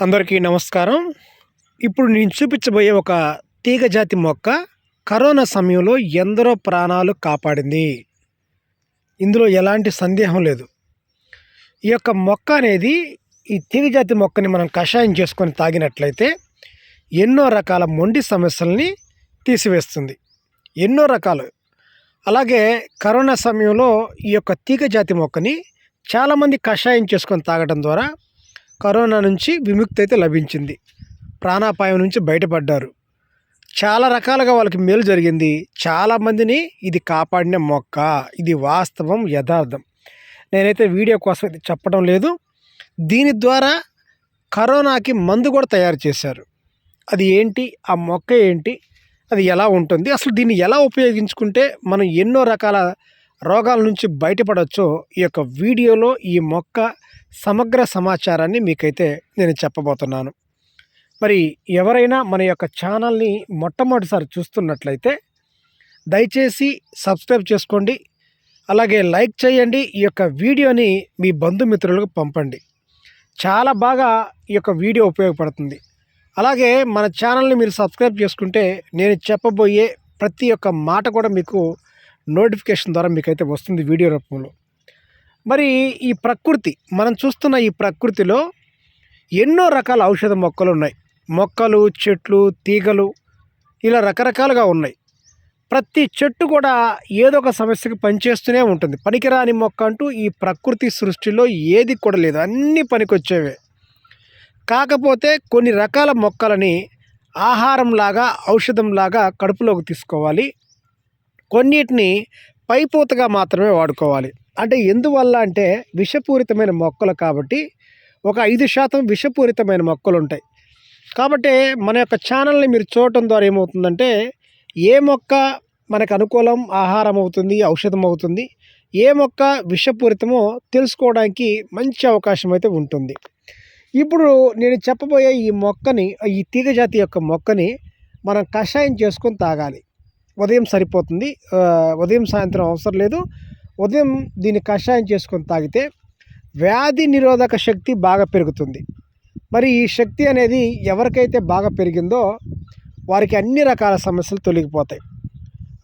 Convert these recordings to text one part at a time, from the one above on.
అందరికీ నమస్కారం. ఇప్పుడు నేను చూపించబోయే ఒక తీగ జాతి మొక్క కరోనా సమయంలో ఎందరో ప్రాణాలు కాపాడింది. ఇందులో ఎలాంటి సందేహం లేదు. ఈ యొక్క మొక్క అనేది ఈ తీగ జాతి మొక్కని మనం కషాయం చేసుకొని తాగినట్లయితే ఎన్నో రకాల మొండి సమస్యల్ని తీసివేస్తుంది. ఎన్నో రకాలు. అలాగే కరోనా సమయంలో ఈ యొక్క తీగ జాతి మొక్కని చాలామంది కషాయం చేసుకొని తాగడం ద్వారా కరోనా నుంచి విముక్తి అయితే లభించింది. ప్రాణాపాయం నుంచి బయటపడ్డారు. చాలా రకాలుగా వాళ్ళకి మేలు జరిగింది. చాలామందిని ఇది కాపాడిన మొక్క. ఇది వాస్తవం యథార్థం. నేనైతే వీడియో కోసం ఇది చెప్పడం లేదు. దీని ద్వారా కరోనాకి మందు కూడా తయారు చేశారు. అది ఏంటి? ఆ మొక్క ఏంటి? అది ఎలా ఉంటుంది? అసలు దీన్ని ఎలా ఉపయోగించుకుంటే మనం ఎన్నో రకాల రోగాల నుంచి బయటపడవచ్చో ఈ యొక్క వీడియోలో ఈ మొక్క సమగ్ర సమాచారాన్ని మీకైతే నేను చెప్పబోతున్నాను. మరి ఎవరైనా మన యొక్క ఛానల్ని మొట్టమొదటిసారి చూస్తున్నట్లయితే దయచేసి సబ్స్క్రైబ్ చేసుకోండి. అలాగే లైక్ చేయండి. ఈ యొక్క వీడియోని మీ బంధుమిత్రులకు పంపండి. చాలా బాగా ఈ యొక్క వీడియో ఉపయోగపడుతుంది. అలాగే మన ఛానల్ని మీరు సబ్స్క్రైబ్ చేసుకుంటే నేను చెప్పబోయే ప్రతి ఒక్క మాట కూడా మీకు నోటిఫికేషన్ ద్వారా మీకైతే వస్తుంది వీడియో రూపంలో. మరి ఈ ప్రకృతి మనం చూస్తున్న ఈ ప్రకృతిలో ఎన్నో రకాల ఔషధ మొక్కలు ఉన్నాయి. మొక్కలు చెట్లు తీగలు ఇలా రకరకాలుగా ఉన్నాయి. ప్రతి చెట్టు కూడా ఏదో ఒక సమస్యకి పనిచేస్తూనే ఉంటుంది. పనికిరాని మొక్క అంటూ ఈ ప్రకృతి సృష్టిలో ఏది కూడా లేదు. అన్నీ పనికొచ్చేవే. కాకపోతే కొన్ని రకాల మొక్కలని ఆహారంలాగా ఔషధంలాగా కడుపులోకి తీసుకోవాలి. కొన్నిటిని పైపోతగా మాత్రమే వాడుకోవాలి. అంటే ఎందువల్ల అంటే విషపూరితమైన మొక్కలు కాబట్టి ఒక ఐదు శాతం విషపూరితమైన మొక్కలు ఉంటాయి. కాబట్టి మన యొక్క ఛానల్ని మీరు చూడటం ద్వారా ఏమవుతుందంటే ఏ మొక్క మనకు అనుకూలం ఆహారం అవుతుంది ఔషధం అవుతుంది ఏ మొక్క విషపూరితమో తెలుసుకోవడానికి మంచి అవకాశం అయితే ఉంటుంది. ఇప్పుడు నేను చెప్పబోయే ఈ మొక్కని ఈ తీగ జాతి యొక్క మొక్కని మనం కషాయం చేసుకొని తాగాలి. ఉదయం సరిపోతుంది. ఉదయం సాయంత్రం అవసరం లేదు. ఉదయం దీన్ని కషాయం చేసుకొని తాగితే వ్యాధి నిరోధక శక్తి బాగా పెరుగుతుంది. మరి ఈ శక్తి అనేది ఎవరికైతే బాగా పెరిగిందో వారికి అన్ని రకాల సమస్యలు తొలగిపోతాయి.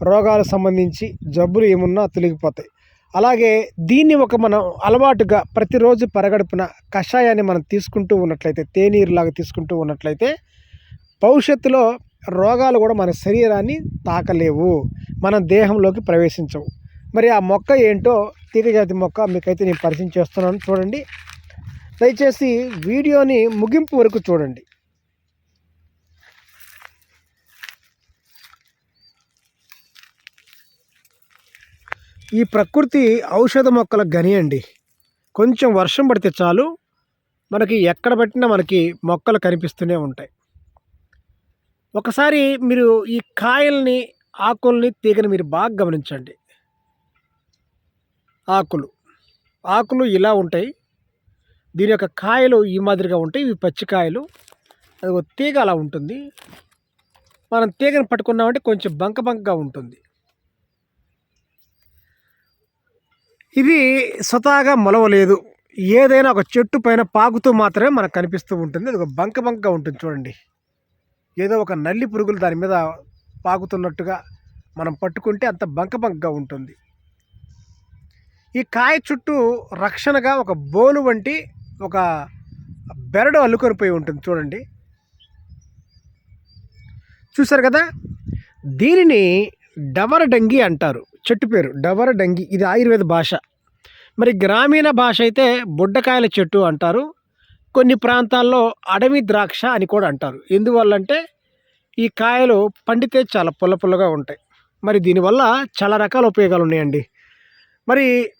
రోగాలు సంబంధించి జబ్బులు ఏమున్నా తొలగిపోతాయి. అలాగే దీన్ని ఒక మనం అలవాటుగా ప్రతిరోజు పరగడుపున కషాయాన్ని మనం తీసుకుంటూ ఉన్నట్లయితే తేనీరులాగా తీసుకుంటూ ఉన్నట్లయితే భవిష్యత్తులో రోగాలు కూడా మన శరీరాన్ని తాకలేవు. మన దేహంలోకి ప్రవేశించవు. మరి ఆ మొక్క ఏంటో తీగజాతి మొక్క మీకైతే నేను పరిచయం చేస్తున్నాను. చూడండి. దయచేసి వీడియోని ముగింపు వరకు చూడండి. ఈ ప్రకృతి ఔషధ మొక్కల గని అండి. కొంచెం వర్షం పడితే చాలు. మనకి ఎక్కడ పెట్టినా మనకి మొక్కలు కనిపిస్తూనే ఉంటాయి. ఒకసారి మీరు ఈ కాయల్ని ఆకుల్ని తీగని మీరు బాగా గమనించండి. ఆకులు. ఆకులు ఇలా ఉంటాయి. దీని యొక్క కాయలు ఈ మాదిరిగా ఉంటాయి. ఇవి పచ్చికాయలు అది ఒక తీగ అలా ఉంటుంది. మనం తీగను పట్టుకున్నామంటే కొంచెం బంక బంకగా ఉంటుంది. ఇది స్వతహాగా మొలవలేదు. ఏదైనా ఒక చెట్టు పైన పాకుతూ మాత్రమే మనకు కనిపిస్తూ ఉంటుంది. అది ఒక బంక బంకగా ఉంటుంది చూడండి. ఏదో ఒక నల్లి పురుగులు దాని మీద పాకుతున్నట్టుగా మనం పట్టుకుంటే అంత బంక బంకగా ఉంటుంది. ఈ కాయ చుట్టూ రక్షణగా ఒక బోలు వంటి ఒక బెరడు అల్లుకొనిపోయి ఉంటుంది. చూడండి. చూసారు కదా? దీనిని డవరడంగి అంటారు. చెట్టు పేరు డవరడంగి. ఇది ఆయుర్వేద భాష. మరి గ్రామీణ భాష అయితే బుడ్డకాయల చెట్టు అంటారు. కొన్ని ప్రాంతాల్లో అడవి ద్రాక్ష అని కూడా అంటారు. ఎందువల్లంటే ఈ కాయలు పండితే చాలా పుల్ల పుల్లగా ఉంటాయి. మరి దీనివల్ల చాలా రకాల ఉపయోగాలు ఉన్నాయండి. మరి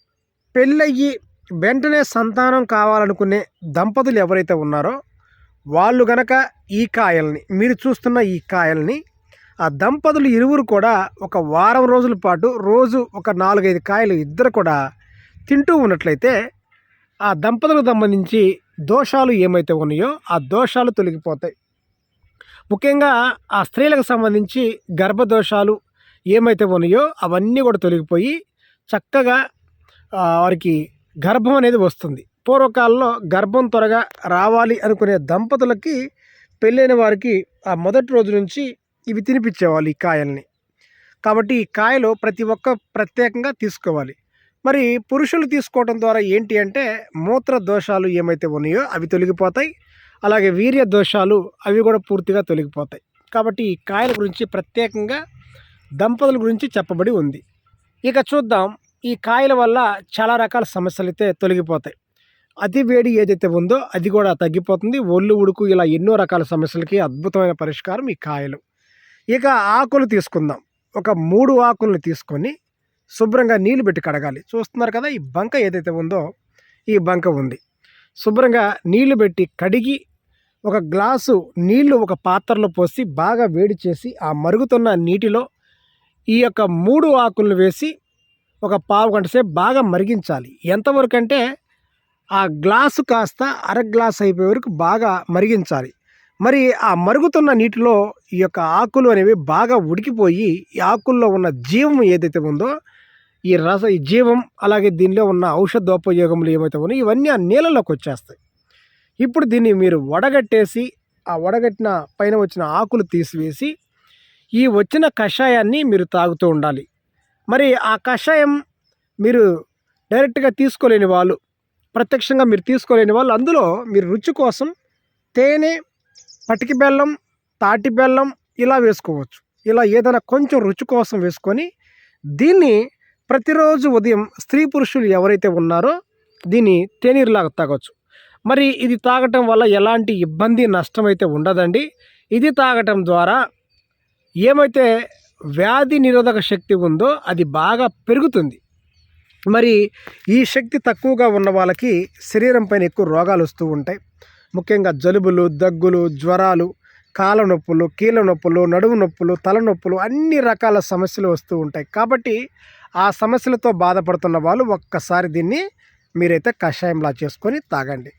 పెళ్ళయ్యి వెంటనే సంతానం కావాలనుకునే దంపతులు ఎవరైతే ఉన్నారో వాళ్ళు గనక ఈ కాయల్ని మీరు చూస్తున్న ఈ కాయల్ని ఆ దంపతులు ఇరువురు కూడా ఒక వారం రోజుల పాటు రోజు ఒక నాలుగైదు కాయలు ఇద్దరు కూడా తింటూ ఉన్నట్లయితే ఆ దంపతులకు సంబంధించి దోషాలు ఏమైతే ఉన్నాయో ఆ దోషాలు తొలగిపోతాయి. ముఖ్యంగా ఆ స్త్రీలకు సంబంధించి గర్భదోషాలు ఏమైతే ఉన్నాయో అవన్నీ కూడా తొలగిపోయి చక్కగా వారికి గర్భం అనేది వస్తుంది. పూర్వకాలంలో గర్భం త్వరగా రావాలి అనుకునే దంపతులకి పెళ్ళైన వారికి ఆ మొదటి రోజు నుంచి ఇవి తినిపించేవాళ్ళు ఈ కాయల్ని. కాబట్టి ఈ కాయలు ప్రతి ఒక్క ప్రత్యేకంగా తీసుకోవాలి. మరి పురుషులు తీసుకోవడం ద్వారా ఏంటి అంటే మూత్ర దోషాలు ఏమైతే ఉన్నాయో అవి తొలగిపోతాయి. అలాగే వీర్య దోషాలు అవి కూడా పూర్తిగా తొలగిపోతాయి. కాబట్టి ఈ కాయల గురించి ప్రత్యేకంగా దంపతుల గురించి చెప్పబడి ఉంది. ఇక చూద్దాం ఈ కాయల వల్ల చాలా రకాల సమస్యలు అయితే తొలగిపోతాయి. అతి వేడి ఏదైతే ఉందో అది కూడా తగ్గిపోతుంది. ఒళ్ళు ఉడుకు ఇలా ఎన్నో రకాల సమస్యలకి అద్భుతమైన పరిష్కారం ఈ కాయలు. ఇక ఆకులు తీసుకుందాం. ఒక మూడు ఆకులను తీసుకొని శుభ్రంగా నీళ్ళు పెట్టి కడగాలి. చూస్తున్నారు కదా ఈ బంక ఏదైతే ఉందో ఈ బంక ఉంది. శుభ్రంగా నీళ్ళు పెట్టి కడిగి ఒక గ్లాసు నీళ్ళు ఒక పాత్రలో పోసి బాగా వేడి చేసి ఆ మరుగుతున్న నీటిలో ఈ యొక్క మూడు ఆకులను వేసి ఒక పావు గంట సేపు బాగా మరిగించాలి. ఎంతవరకు అంటే ఆ గ్లాసు కాస్త అర గ్లాస్ అయిపోయే వరకు బాగా మరిగించాలి. మరి ఆ మరుగుతున్న నీటిలో ఈ యొక్క ఆకులు అనేవి బాగా ఉడికిపోయి ఈ ఆకుల్లో ఉన్న జీవం ఏదైతే ఉందో ఈ రస ఈ జీవం అలాగే దీనిలో ఉన్న ఔషధోపయోగములు ఏమైతే ఉన్నాయో ఇవన్నీ ఆ నీళ్ళలోకి వచ్చేస్తాయి. ఇప్పుడు దీన్ని మీరు వడగట్టేసి ఆ వడగట్టిన పైన వచ్చిన ఆకులు తీసివేసి ఈ వచ్చిన కషాయాన్ని మీరు తాగుతూ ఉండాలి. మరి ఆ కషాయం మీరు డైరెక్ట్గా తీసుకోలేని వాళ్ళు ప్రత్యక్షంగా మీరు తీసుకోలేని వాళ్ళు అందులో మీరు రుచి కోసం తేనె పటికి బెల్లం తాటి బెల్లం ఇలా వేసుకోవచ్చు. ఇలా ఏదైనా కొంచెం రుచి కోసం వేసుకొని దీన్ని ప్రతిరోజు ఉదయం స్త్రీ పురుషులు ఎవరైతే ఉన్నారో దీన్ని తేనీరులాగా తాగొచ్చు. మరి ఇది తాగటం వల్ల ఎలాంటి ఇబ్బంది నష్టం అయితే ఉండదండి. ఇది తాగటం ద్వారా ఏమైతే వ్యాధి నిరోధక శక్తి ఉందో అది బాగా పెరుగుతుంది. మరి ఈ శక్తి తక్కువగా ఉన్న వాళ్ళకి శరీరం పైన ఎక్కువ రోగాలు వస్తూ ఉంటాయి. ముఖ్యంగా జలుబులు దగ్గులు జ్వరాలు కాళ్ళ నొప్పులు కీళ్ళ నొప్పులు నడుము నొప్పులు తలనొప్పులు అన్ని రకాల సమస్యలు వస్తూ ఉంటాయి. కాబట్టి ఆ సమస్యలతో బాధపడుతున్న వాళ్ళు ఒక్కసారి దీన్ని మీరైతే కషాయంలా చేసుకొని తాగండి.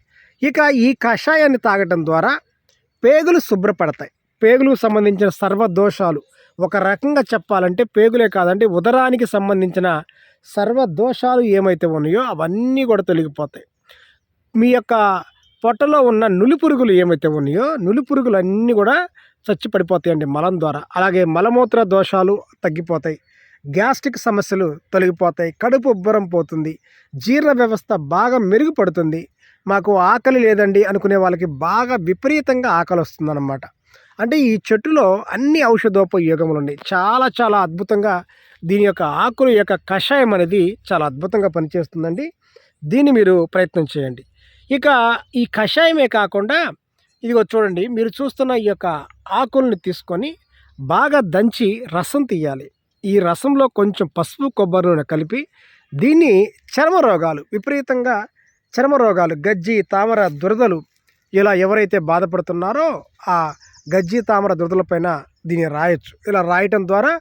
ఇక ఈ కషాయాన్ని తాగటం ద్వారా పేగులు శుభ్రపడతాయి. పేగులకు సంబంధించిన సర్వ దోషాలు ఒక రకంగా చెప్పాలంటే పేగులే కాదండి. ఉదరానికి సంబంధించిన సర్వ దోషాలు ఏమైతే ఉన్నాయో అవన్నీ కూడా తొలగిపోతాయి. మీ యొక్క పొట్టలో ఉన్న నులి పురుగులు ఏమైతే ఉన్నాయో నులి పురుగులు అన్నీ కూడా చచ్చి పడిపోతాయండి మలం ద్వారా. అలాగే మలమూత్ర దోషాలు తగ్గిపోతాయి. గ్యాస్ట్రిక్ సమస్యలు తొలగిపోతాయి. కడుపు ఉబ్బరం పోతుంది. జీర్ణ వ్యవస్థ బాగా మెరుగుపడుతుంది. మాకు ఆకలి లేదండి అనుకునే వాళ్ళకి బాగా విపరీతంగా ఆకలి వస్తుందన్నమాట. అంటే ఈ చెట్టులో అన్ని ఔషధోపయోగములు ఉన్నాయి చాలా చాలా అద్భుతంగా దీని యొక్క ఆకుల యొక్క కషాయం అనేది చాలా అద్భుతంగా పనిచేస్తుందండి. దీన్ని మీరు ప్రయత్నం చేయండి. ఇక ఈ కషాయమే కాకుండా ఇదిగో చూడండి మీరు చూస్తున్న ఈ యొక్క ఆకుల్ని తీసుకొని బాగా దంచి రసం తీయాలి. ఈ రసంలో కొంచెం పసుపు కొబ్బరి నూనె కలిపి దీన్ని చర్మ రోగాలు విపరీతంగా చర్మ రోగాలు గజ్జి తామర దురదలు ఇలా ఎవరైతే బాధపడుతున్నారో ఆ గజ్జి తామర దురదలపైన దీన్ని రాయొచ్చు. ఇలా రాయటం ద్వారా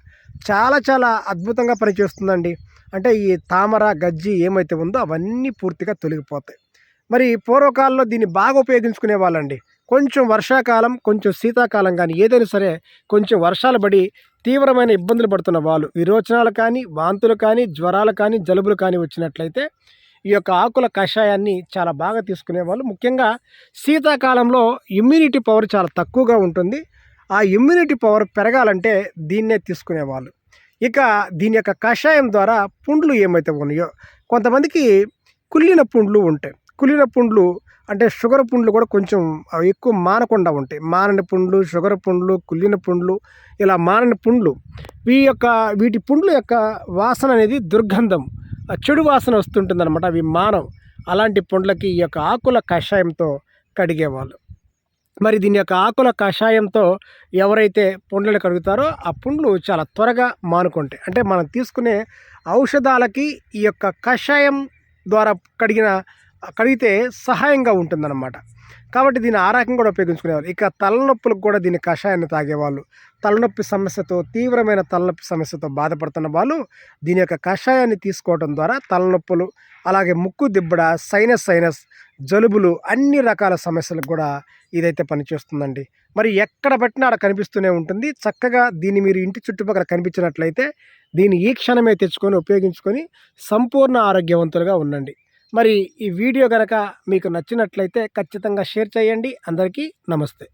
చాలా చాలా అద్భుతంగా పనిచేస్తుందండి. అంటే ఈ తామర గజ్జి ఏమైతే ఉందో అవన్నీ పూర్తిగా తొలగిపోతాయి. మరి పూర్వకాలంలో దీన్ని బాగా ఉపయోగించుకునే వాళ్ళండి. కొంచెం వర్షాకాలం కొంచెం శీతాకాలం కానీ ఏదైనా సరే కొంచెం వర్షాలు పడి తీవ్రమైన ఇబ్బందులు పడుతున్న వాళ్ళు విరోచనాలు కానీ వాంతులు కానీ జ్వరాలు కానీ జలుబులు కానీ వచ్చినట్లయితే ఈ యొక్క ఆకుల కషాయాన్ని చాలా బాగా తీసుకునేవాళ్ళు. ముఖ్యంగా శీతాకాలంలో ఇమ్యూనిటీ పవర్ చాలా తక్కువగా ఉంటుంది. ఆ ఇమ్యూనిటీ పవర్ పెరగాలంటే దీన్నే తీసుకునేవాళ్ళు. ఇక దీని యొక్క కషాయం ద్వారా పుండ్లు ఏమైతే ఉన్నాయో కొంతమందికి కుళ్ళిన పుండ్లు ఉంటాయి. కుళ్ళిన పుండ్లు అంటే షుగర్ పుండ్లు కూడా కొంచెం ఎక్కువ మానకుండా ఉంటాయి. మానని పుండ్లు షుగర్ పుండ్లు కుళ్ళిన పుండ్లు ఇలా మానని పుండ్లు. వీ యొక్క వీటి పుండ్ల యొక్క వాసన అనేది దుర్గంధం. చెడు వాసన వస్తుంటుంది అనమాట అవి మానవ్. అలాంటి పండ్లకి ఈ యొక్క ఆకుల కషాయంతో కడిగేవాళ్ళు. మరి దీని యొక్క ఆకుల కషాయంతో ఎవరైతే పుండ్లను కడుగుతారో ఆ పుండ్లు చాలా త్వరగా మానుకుంటాయి అంటే మనం తీసుకునే ఔషధాలకి ఈ యొక్క కషాయం ద్వారా కడిగిన కడిగితే సహాయంగా ఉంటుందన్నమాట. కాబట్టి దీన్ని ఆ రకంగా కూడా ఉపయోగించుకునేవారు. ఇక తలనొప్పులకు కూడా దీని కషాయాన్ని తాగేవాళ్ళు. తలనొప్పి సమస్యతో తీవ్రమైన తలనొప్పి సమస్యతో బాధపడుతున్న వాళ్ళు దీని యొక్క కషాయాన్ని తీసుకోవడం ద్వారా తలనొప్పులు అలాగే ముక్కు దిబ్బడ సైనస్ సైనస్ జలుబులు అన్ని రకాల సమస్యలకు కూడా ఇదైతే పనిచేస్తుందండి. మరి ఎక్కడ పట్టినా అక్కడ కనిపిస్తూనే ఉంటుంది. చక్కగా దీన్ని మీరు ఇంటి చుట్టుపక్కల కనిపించినట్లయితే దీన్ని ఈ క్షణమే తెచ్చుకొని ఉపయోగించుకొని సంపూర్ణ ఆరోగ్యవంతులుగా ఉండండి. మరి ఈ వీడియో కనుక మీకు నచ్చినట్లయితే ఖచ్చితంగా షేర్ చేయండి. అందరికీ నమస్తే.